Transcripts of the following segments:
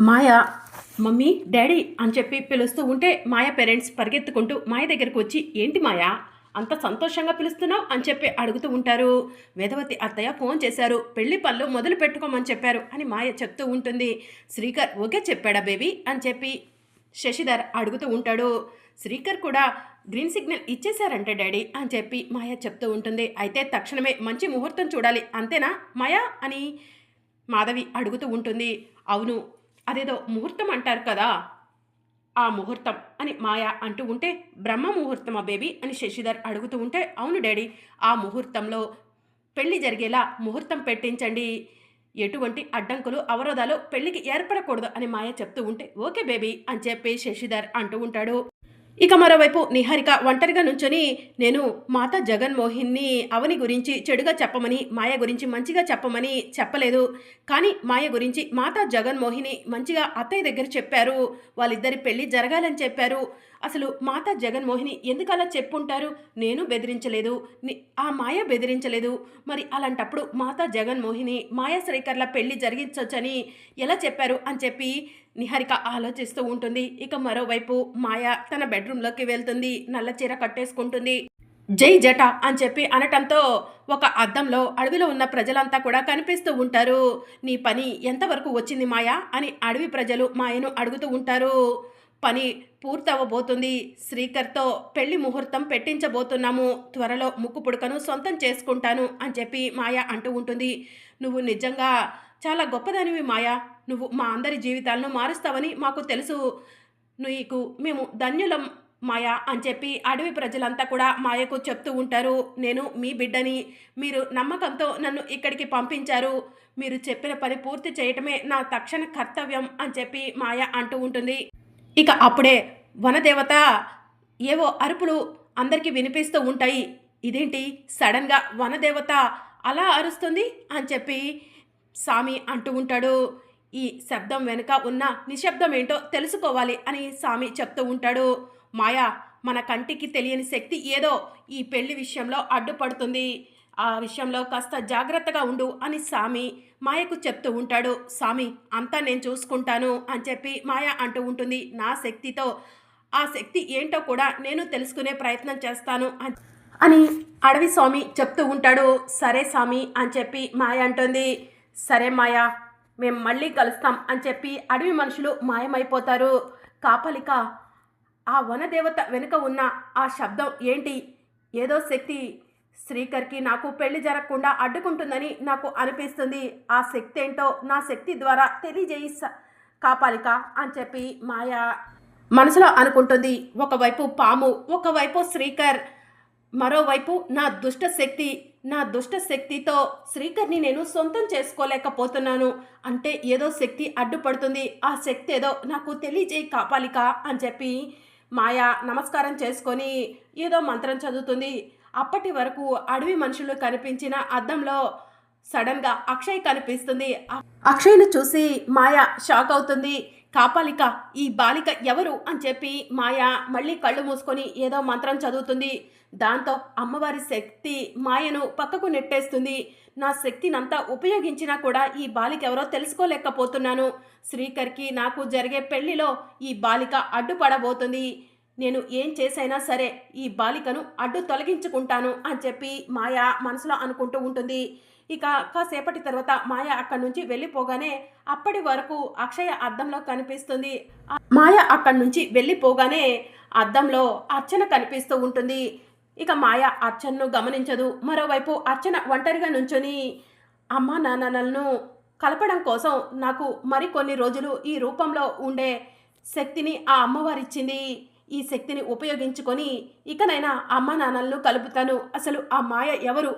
మాయ mummy daddy అని చెప్పి పిలుస్తూ ఉంటే మాయ పేరెంట్స్ పరిగెత్తుకుంటూ మాయ దగ్గరకు వచ్చి ఏంటి మాయ? అంత సంతోషంగా పిలుస్తున్నావు? అని చెప్పి అడుగుతూ ఉంటారు. వేదవతి అత్తయ్య ఫోన్ చేశారు. పెళ్ళి పళ్ళు మొదలు పెట్టుకోమని చెప్పారు అని మాయ చెప్తూ ఉంటుంది. శ్రీకర్ ఓకే చెప్పాడా బేబీ? అని చెప్పి శశిధర్ అడుగుతూ ఉంటాడు. శ్రీకర్ కూడా గ్రీన్ సిగ్నల్ ఇచ్చేశారంట డాడీ అని చెప్పి మాయ చెప్తూ ఉంటుంది. అయితే తక్షణమే మంచి ముహూర్తం చూడాలి అంతేనా మాయా? అని మాధవి అడుగుతూ ఉంటుంది. అవును అదేదో ముహూర్తం అంటారు కదా ఆ ముహూర్తం అని మాయ అంటూ ఉంటే బ్రహ్మ ముహూర్తమా బేబీ అని శశిధర్ అడుగుతూ ఉంటే అవును డాడీ ఆ ముహూర్తంలో పెళ్ళి జరిగేలా ముహూర్తం పెట్టించండి. ఎటువంటి అడ్డంకులు అవరోధాలు పెళ్ళికి ఏర్పడకూడదు అని మాయ చెప్తూ ఉంటే ఓకే బేబీ అని చెప్పి శశిధర్ అంటూ ఉంటాడు. ఇక మరోవైపు నిహారిక ఒంటరిగా నుంచొని నేను మాత జగన్మోహిన్ని అవని గురించి చెడుగా చెప్పమని మాయ గురించి మంచిగా చెప్పమని చెప్పలేదు. కానీ మాయ గురించి మాత జగన్మోహిని మంచిగా అత్తయ్య దగ్గర చెప్పారు. వాళ్ళిద్దరి పెళ్ళి జరగాలని చెప్పారు. అసలు మాత జగన్మోహిని ఎందుకు అలా చెప్పుంటారు? నేను బెదిరించలేదు. ఆ మాయ బెదిరించలేదు. మరి అలాంటప్పుడు మాత జగన్మోహిని మాయా శ్రీకర్ల పెళ్ళి జరిగించవచ్చని ఎలా చెప్పారు అని చెప్పి నిహారిక ఆలోచిస్తూ ఉంటుంది. ఇక మరోవైపు మాయ తన బెడ్రూమ్లోకి వెళ్తుంది. నల్ల చీర కట్టేసుకుంటుంది. జై జట అని చెప్పి అనటంతో ఒక అద్దంలో అడవిలో ఉన్న ప్రజలంతా కూడా కనిపిస్తూ ఉంటారు. నీ పని ఎంతవరకు వచ్చింది మాయా? అని అడవి ప్రజలు మాయను అడుగుతూ ఉంటారు. పని పూర్తవ్వబోతుంది శ్రీకర్తో పెళ్ళి ముహూర్తం పెట్టించబోతున్నాము. త్వరలో ముక్కు పుడకను సొంతం చేసుకుంటాను అని చెప్పి మాయ అంటూ ఉంటుంది. నువ్వు నిజంగా చాలా గొప్పదానివి మాయా. నువ్వు మా అందరి జీవితాలను మారుస్తావని మాకు తెలుసు. నీకు మేము ధన్యులం మాయా అని చెప్పి అడవి ప్రజలంతా కూడా మాయకు చెప్తూ ఉంటారు. నేను మీ బిడ్డని. మీరు నమ్మకంతో నన్ను ఇక్కడికి పంపించారు. మీరు చెప్పిన పని పూర్తి చేయటమే నా తక్షణ కర్తవ్యం అని చెప్పి మాయ అంటూ ఉంటుంది. ఇక అప్పుడే వనదేవత ఏవో అరుపులు అందరికీ వినిపిస్తూ ఉంటాయి. ఇదేంటి? సడన్గా వనదేవత అలా అరుస్తుంది అని చెప్పి సామి అంటూ ఉంటాడు. ఈ శబ్దం వెనుక ఉన్న నిశ్శబ్దం ఏంటో తెలుసుకోవాలి అని సామి చెప్తూ ఉంటాడు. మాయా మన కంటికి తెలియని శక్తి ఏదో ఈ పెళ్ళి విషయంలో అడ్డుపడుతుంది. ఆ విషయంలో కాస్త జాగ్రత్తగా ఉండు అని సామి మాయకు చెప్తూ ఉంటాడు. సామి అంతా నేను చూసుకుంటాను అని చెప్పి మాయ అంటూ ఉంటుంది. నా శక్తితో ఆ శక్తి ఏంటో కూడా నేను తెలుసుకునే ప్రయత్నం చేస్తాను అని అని అడవి స్వామి చెప్తూ ఉంటాడు. సరే స్వామి అని చెప్పి మాయ అంటుంది. సరే మాయ మేము మళ్ళీ కలుస్తాం అని చెప్పి అడవి మనుషులు మాయమైపోతారు. కాపలిక ఆ వనదేవత వెనుక ఉన్న ఆ శబ్దం ఏంటి? ఏదో శక్తి. శ్రీకర్కి నాకు పెళ్ళి జరగకుండా అడ్డుకుంటుందని నాకు అనిపిస్తుంది. ఆ శక్తి ఏంటో నా శక్తి ద్వారా తెలియజేయి స- కాపాలిక అని చెప్పి మాయ మనసులో అనుకుంటుంది. ఒకవైపు పాము ఒకవైపు శ్రీకర్ మరోవైపు నా దుష్ట శక్తి. నా దుష్ట శక్తితో శ్రీకర్ని నేను సొంతం చేసుకోలేకపోతున్నాను. అంటే ఏదో శక్తి అడ్డుపడుతుంది. ఆ శక్తి ఏదో నాకు తెలియజేయి కాపాలిక అని చెప్పి మాయ నమస్కారం చేసుకొని ఏదో మంత్రం చదువుతుంది. అప్పటి వరకు అడవి మనుషులు కనిపించిన అద్దంలో సడన్గా అక్షయ్ కనిపిస్తుంది. అక్షయ్ను చూసి మాయ షాక్ అవుతుంది. కాపాలిక ఈ బాలిక ఎవరు అని చెప్పి మాయ మళ్ళీ కళ్ళు మూసుకొని ఏదో మంత్రం చదువుతుంది. దాంతో అమ్మవారి శక్తి మాయను పక్కకు నెట్టేస్తుంది. నా శక్తినంతా ఉపయోగించినా కూడా ఈ బాలిక ఎవరో తెలుసుకోలేకపోతున్నాను. శ్రీకర్కి నాకు జరిగే పెళ్ళిలో ఈ బాలిక అడ్డుపడబోతుంది. నేను ఏం చేసైనా సరే ఈ బాలికను అడ్డు తొలగించుకుంటాను అని చెప్పి మాయ మనసులో అనుకుంటూ ఉంటుంది. ఇక కాసేపటి తర్వాత మాయ అక్కడి నుంచి వెళ్ళిపోగానే అప్పటి వరకు అక్షయ అద్దంలో కనిపిస్తుంది. మాయ అక్కడి నుంచి వెళ్ళిపోగానే అద్దంలో అర్చన కనిపిస్తూ ఉంటుంది. ఇక మాయ అర్చనను గమనించదు. మరోవైపు అర్చన ఒంటరిగా నుంచొని అమ్మా నాన్నలను కలపడం కోసం నాకు మరికొన్ని రోజులు ఈ రూపంలో ఉండే శక్తిని ఆ అమ్మవారిచ్చింది. ఈ శక్తిని ఉపయోగించుకొని ఇకనైనా అమ్మ నాన్నలను కలుపుతాను. అసలు ఆ మాయ ఎవరు?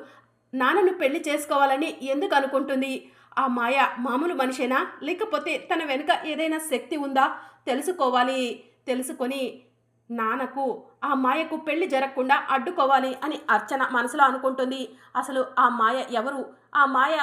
నాన్నను పెళ్ళి చేసుకోవాలని ఎందుకు అనుకుంటుంది? ఆ మాయ మామూలు మనిషేనా? లేకపోతే తన వెనుక ఏదైనా శక్తి ఉందా? తెలుసుకోవాలి. తెలుసుకొని నాన్నకు ఆ మాయకు పెళ్ళి జరగకుండా అడ్డుకోవాలి అని అర్చన మనసులో అనుకుంటుంది. అసలు ఆ మాయ ఎవరు? ఆ మాయ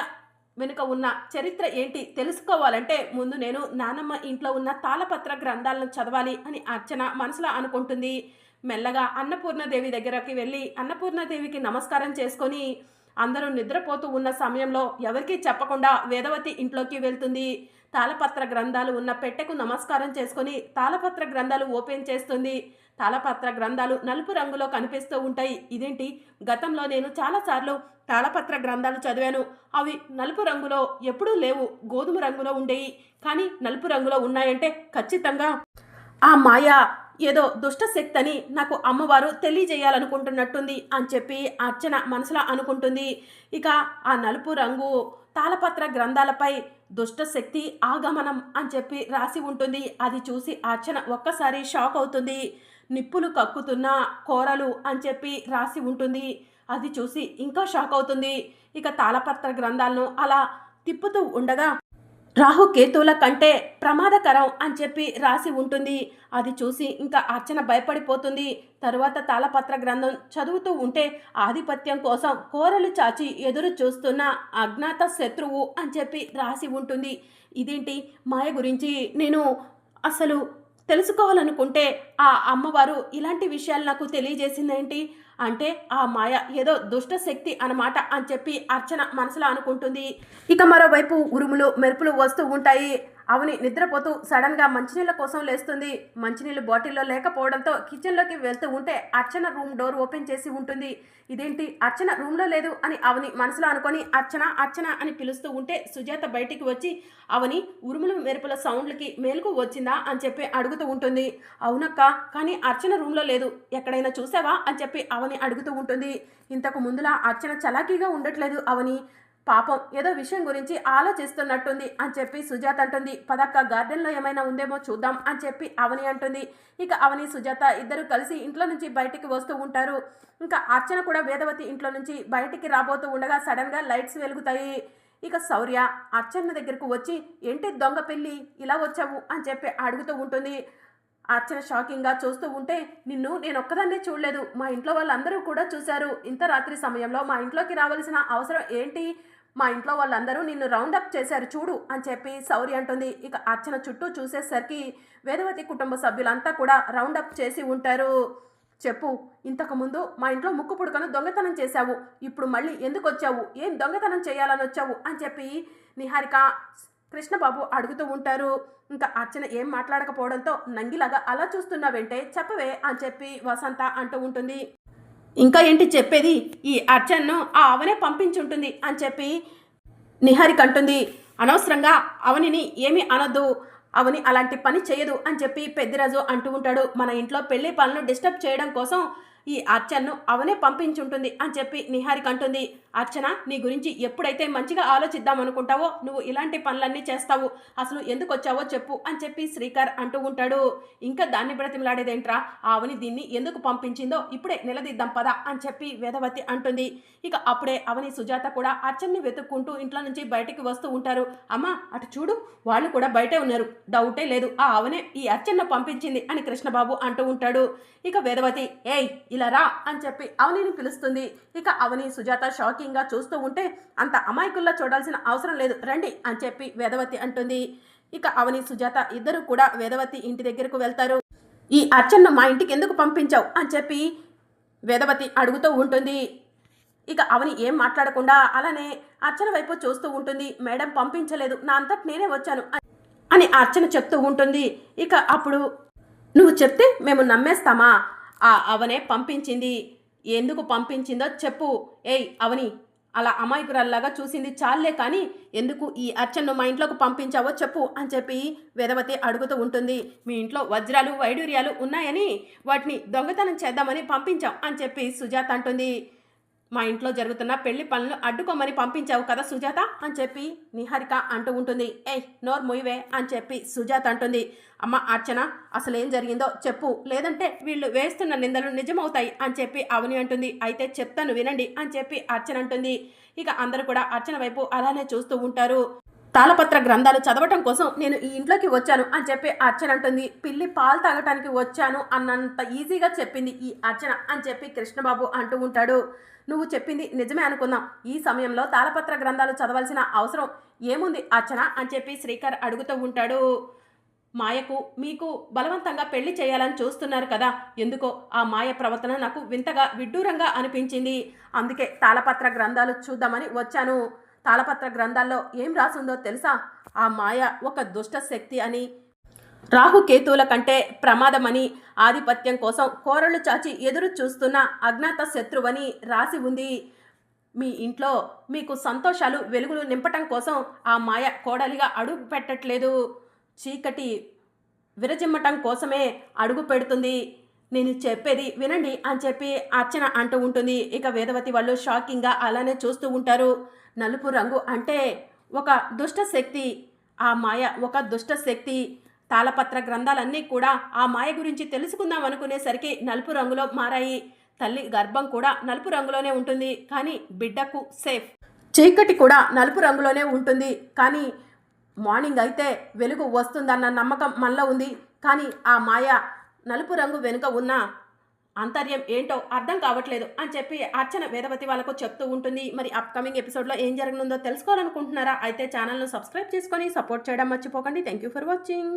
వెనుక ఉన్న చరిత్ర ఏంటి? తెలుసుకోవాలంటే ముందు నేను నానమ్మ ఇంట్లో ఉన్న తాళపత్ర గ్రంథాలను చదవాలి అని అర్చన మనసులో అనుకుంటుంది. మెల్లగా అన్నపూర్ణదేవి దగ్గరకి వెళ్ళి అన్నపూర్ణదేవికి నమస్కారం చేసుకొని అందరూ నిద్రపోతూ ఉన్న సమయంలో ఎవరికీ చెప్పకుండా వేదవతి ఇంట్లోకి వెళ్తుంది. తాళపత్ర గ్రంథాలు ఉన్న పెట్టెకు నమస్కారం చేసుకొని తాళపత్ర గ్రంథాలు ఓపెన్ చేస్తుంది. తాళపత్ర గ్రంథాలు నలుపు రంగులో కనిపిస్తూ ఉంటాయి. ఇదేంటి? గతంలో నేను చాలాసార్లు తాళపత్ర గ్రంథాలు చదివాను. అవి నలుపు రంగులో ఎప్పుడూ లేవు గోధుమ రంగులో ఉండేవి కానీ నలుపు రంగులో ఉన్నాయంటే ఖచ్చితంగా ఆ మాయ ఏదో దుష్ట శక్తి అని నాకు అమ్మవారు తెలియజేయాలనుకుంటున్నట్టుంది అని చెప్పి అర్చన మనసులో అనుకుంటుంది. ఇక ఆ నలుపు రంగు తాళపత్ర గ్రంథాలపై దుష్టశక్తి ఆగమనం అని చెప్పి రాసి ఉంటుంది. అది చూసి అర్చన ఒక్కసారి షాక్ అవుతుంది. నిప్పులు కక్కుతున్న కోరలు అని చెప్పి రాసి ఉంటుంది. అది చూసి ఇంకా షాక్ అవుతుంది. ఇక తాళపత్ర గ్రంథాలను అలా తిప్పుతూ ఉండగా రాహుకేతువుల కంటే ప్రమాదకరం అని చెప్పి రాసి ఉంటుంది. అది చూసి ఇంకా అర్చన భయపడిపోతుంది. తరువాత తాళపత్ర గ్రంథం చదువుతూ ఉంటే ఆధిపత్యం కోసం కోరలు చాచి ఎదురు చూస్తున్న అజ్ఞాత శత్రువు అని చెప్పి రాసి ఉంటుంది. ఇదేంటి? మాయ గురించి నేను అసలు తెలుసుకోవాలనుకుంటే ఆ అమ్మవారు ఇలాంటి విషయాలు నాకు తెలియజేసిందేంటి? అంటే ఆ మాయ ఏదో దుష్ట శక్తి అన్నమాట అని చెప్పి అర్చన మనసులో అనుకుంటుంది. ఇక మరోవైపు ఉరుములు మెరుపులు వస్తూ ఉంటాయి. అవని నిద్రపోతూ సడన్గా మంచినీళ్ళ కోసం లేస్తుంది. మంచినీళ్ళు బాటిల్లో లేకపోవడంతో కిచెన్లోకి వెళ్తూ ఉంటే అర్చన రూమ్ డోర్ ఓపెన్ చేసి ఉంటుంది. ఇదేంటి? అర్చన రూమ్లో లేదు అని అవని మనసులో అనుకొని అర్చన అర్చన అని పిలుస్తూ ఉంటే సుజాత బయటికి వచ్చి అవని ఉరుములు మెరుపుల సౌండ్లకి మేలుకు వచ్చిందా? అని చెప్పి అడుగుతూ ఉంటుంది. అవునక్క కానీ అర్చన రూమ్లో లేదు. ఎక్కడైనా చూసావా? అని చెప్పి అవని అడుగుతూ ఉంటుంది. ఇంతకు ముందులా అర్చన చలాకీగా ఉండట్లేదు అవని పాపం ఏదో విషయం గురించి ఆలోచిస్తున్నట్టుంది అని చెప్పి సుజాత అంటుంది. పదక్క గార్డెన్లో ఏమైనా ఉందేమో చూద్దాం అని చెప్పి అవని అంటుంది. ఇక అవని సుజాత ఇద్దరు కలిసి ఇంట్లో నుంచి బయటికి వస్తూ ఉంటారు. ఇంకా అర్చన కూడా వేదవతి ఇంట్లో నుంచి బయటికి రాబోతూ ఉండగా సడన్గా లైట్స్ వెలుగుతాయి. ఇక శౌర్య అర్చన దగ్గరకు వచ్చి ఏంటి దొంగ పెళ్ళి? ఇలా వచ్చావు? అని చెప్పి అడుగుతూ ఉంటుంది. అర్చన షాకింగ్గా చూస్తూ ఉంటే నిన్ను నేను ఒక్కదాన్నే చూడలేదు. మా ఇంట్లో వాళ్ళందరూ కూడా చూశారు. ఇంత రాత్రి సమయంలో మా ఇంట్లోకి రావాల్సిన అవసరం ఏంటి? మా ఇంట్లో వాళ్ళందరూ నిన్ను రౌండ్ అప్ చేశారు చూడు అని చెప్పి సౌరి అంటుంది. ఇక అర్చన చుట్టూ చూసేసరికి వేదవతి కుటుంబ సభ్యులంతా కూడా రౌండ్ అప్ చేసి ఉంటారు. చెప్పు ఇంతకుముందు మా ఇంట్లో ముక్కు పుడకను దొంగతనం చేశావు. ఇప్పుడు మళ్ళీ ఎందుకు వచ్చావు? ఏం దొంగతనం చేయాలని వచ్చావు? అని చెప్పి నిహారిక కృష్ణబాబు అడుగుతూ ఉంటారు. ఇంకా అర్చన ఏం మాట్లాడకపోవడంతో నంగిలాగా అలా చూస్తున్నావంటే చెప్పవే అని చెప్పి వసంత అంటూ ఉంటుంది. ఇంకా ఏంటి చెప్పేది? ఈ అర్చన్ను ఆ అవనే పంపించుంటుంది అని చెప్పి నిహారిక అంటుంది. అనవసరంగా అవనిని ఏమీ అనొద్దు. అవని అలాంటి పని చేయదు అని చెప్పి పెద్దిరాజు అంటూ ఉంటాడు. మన ఇంట్లో పెళ్ళి పనులు డిస్టర్బ్ చేయడం కోసం ఈ అర్చన్ను అవనే పంపించుంటుంది అని చెప్పి నిహారిక అంటుంది. అర్చన నీ గురించి ఎప్పుడైతే మంచిగా ఆలోచిద్దాం అనుకుంటావో నువ్వు ఇలాంటి పనులన్నీ చేస్తావు. అసలు ఎందుకు వచ్చావో చెప్పు అని చెప్పి శ్రీకర్ అంటూ ఉంటాడు. ఇంకా దాన్ని బ్రతిమలాడేదేంట్రా? ఆవని దీన్ని ఎందుకు పంపించిందో ఇప్పుడే నిలదీద్దాం పదా అని చెప్పి వేదవతి అంటుంది. ఇక అప్పుడే అవని సుజాత కూడా అర్చన్ని వెతుక్కుంటూ ఇంట్లో నుంచి బయటికి వస్తూ ఉంటారు. అమ్మా అటు చూడు వాళ్ళు కూడా బయటే ఉన్నారు. డౌటే లేదు. ఆ అవనే ఈ అర్చన్న పంపించింది అని కృష్ణబాబు అంటూ ఉంటాడు. ఇక వేదవతి ఏయ్ ఇలా రా అని చెప్పి అవనిని పిలుస్తుంది. ఇక అవని సుజాత షాకి షాకింగ్గా చూస్తూ ఉంటే అంత అమాయకుల్లో చూడాల్సిన అవసరం లేదు. రండి అని చెప్పి వేదవతి అంటుంది. ఇక అవని సుజాత ఇద్దరు కూడా వేదవతి ఇంటి దగ్గరకు వెళ్తారు. ఈ అర్చన్ను మా ఇంటికి ఎందుకు పంపించావు? అని చెప్పి వేదవతి అడుగుతూ ఉంటుంది. ఇక అవని ఏం మాట్లాడకుండా అలానే అర్చన వైపు చూస్తూ ఉంటుంది. మేడం పంపించలేదు. నా అంతటి నేనే వచ్చాను అని అర్చన చెప్తూ ఉంటుంది. ఇక అప్పుడు నువ్వు చెప్తే మేము నమ్మేస్తామా? ఆ అవనే పంపించింది. ఎందుకు పంపించిందో చెప్పు. ఏయ్ అవని అలా అమాయకురాల్లాగా చూసింది చాలే కానీ ఎందుకు ఈ అర్చన్ను మా ఇంట్లోకి పంపించావో చెప్పు అని చెప్పి వేదవతి అడుగుతూ ఉంటుంది. మీ ఇంట్లో వజ్రాలు వైడూర్యాలు ఉన్నాయని వాటిని దొంగతనం చేద్దామని పంపించాం అని చెప్పి సుజాత అంటుంది. మా ఇంట్లో జరుగుతున్న పెళ్ళి పనులు అడ్డుకోమని పంపించావు కదా సుజాత? అని చెప్పి నిహారిక అంటూ ఉంటుంది. ఏయ్ నోర్ మొయ్యవే అని చెప్పి సుజాత అంటుంది. అమ్మ అర్చన అసలు ఏం జరిగిందో చెప్పు. లేదంటే వీళ్ళు వేస్తున్న నిందలు నిజమవుతాయి అని చెప్పి అవని అంటుంది. అయితే చెప్తాను వినండి అని చెప్పి అర్చన అంటుంది. ఇక అందరూ కూడా అర్చన వైపు అలానే చూస్తూ ఉంటారు. తాళపత్ర గ్రంథాలు చదవటం కోసం నేను ఈ ఇంట్లోకి వచ్చాను అని చెప్పి అర్చన అంటుంది. పిల్లి పాలు తాగటానికి వచ్చాను అన్నంత ఈజీగా చెప్పింది ఈ అర్చన అని చెప్పి కృష్ణబాబు అంటూ ఉంటాడు. నువ్వు చెప్పింది నిజమే అనుకుందాం. ఈ సమయంలో తాళపత్ర గ్రంథాలు చదవాల్సిన అవసరం ఏముంది అర్చన? అని చెప్పి శ్రీకర్ అడుగుతూ ఉంటాడు. మాయకు మీకు బలవంతంగా పెళ్ళి చేయాలని చూస్తున్నారు కదా. ఎందుకో ఆ మాయ ప్రవర్తన నాకు వింతగా విడ్డూరంగా అనిపించింది. అందుకే తాళపత్ర గ్రంథాలు చూద్దామని వచ్చాను. తాళపత్ర గ్రంథాల్లో ఏం రాసుందో తెలుసా? ఆ మాయ ఒక దుష్ట శక్తి అని రాహుకేతువుల కంటే ప్రమాదమని ఆధిపత్యం కోసం కోరలు చాచి ఎదురు చూస్తున్న అజ్ఞాత శత్రువని రాసి ఉంది. మీ ఇంట్లో మీకు సంతోషాలు వెలుగులు నింపటం కోసం ఆ మాయ కోడలిగా అడుగు పెట్టట్లేదు. చీకటి విరజిమ్మటం కోసమే అడుగు పెడుతుంది. నేను చెప్పేది వినండి అని చెప్పి అర్చన అంటూ ఉంటుంది. ఇక వేదవతి వాళ్ళు షాకింగ్గా అలానే చూస్తూ ఉంటారు. నలుపు రంగు అంటే ఒక దుష్ట శక్తి ఆ మాయ ఒక దుష్ట శక్తి తాళపత్ర గ్రంథాలన్నీ కూడా ఆ మాయ గురించి తెలుసుకుందాం అనుకునేసరికి నలుపు రంగులో మారాయి. తల్లి గర్భం కూడా నలుపు రంగులోనే ఉంటుంది. కానీ బిడ్డకు సేఫ్. చీకటి కూడా నలుపు రంగులోనే ఉంటుంది. కానీ మార్నింగ్ అయితే వెలుగు వస్తుందన్న నమ్మకం మనలో ఉంది. కానీ ఆ మాయ నలుపు రంగు వెనుక ఉన్న అంతర్యం ఏంటో అర్థం కావట్లేదు అని చెప్పి అర్చన వేదవతి వాళ్ళకు చెప్తూ ఉంటుంది. మరి అప్కమింగ్ ఎపిసోడ్లో ఏం జరగనుందో తెలుసుకోవాలనుకుంటున్నారా? అయితే ఛానల్ను సబ్స్క్రైబ్ చేసుకొని సపోర్ట్ చేయడం మర్చిపోకండి. Thank you for watching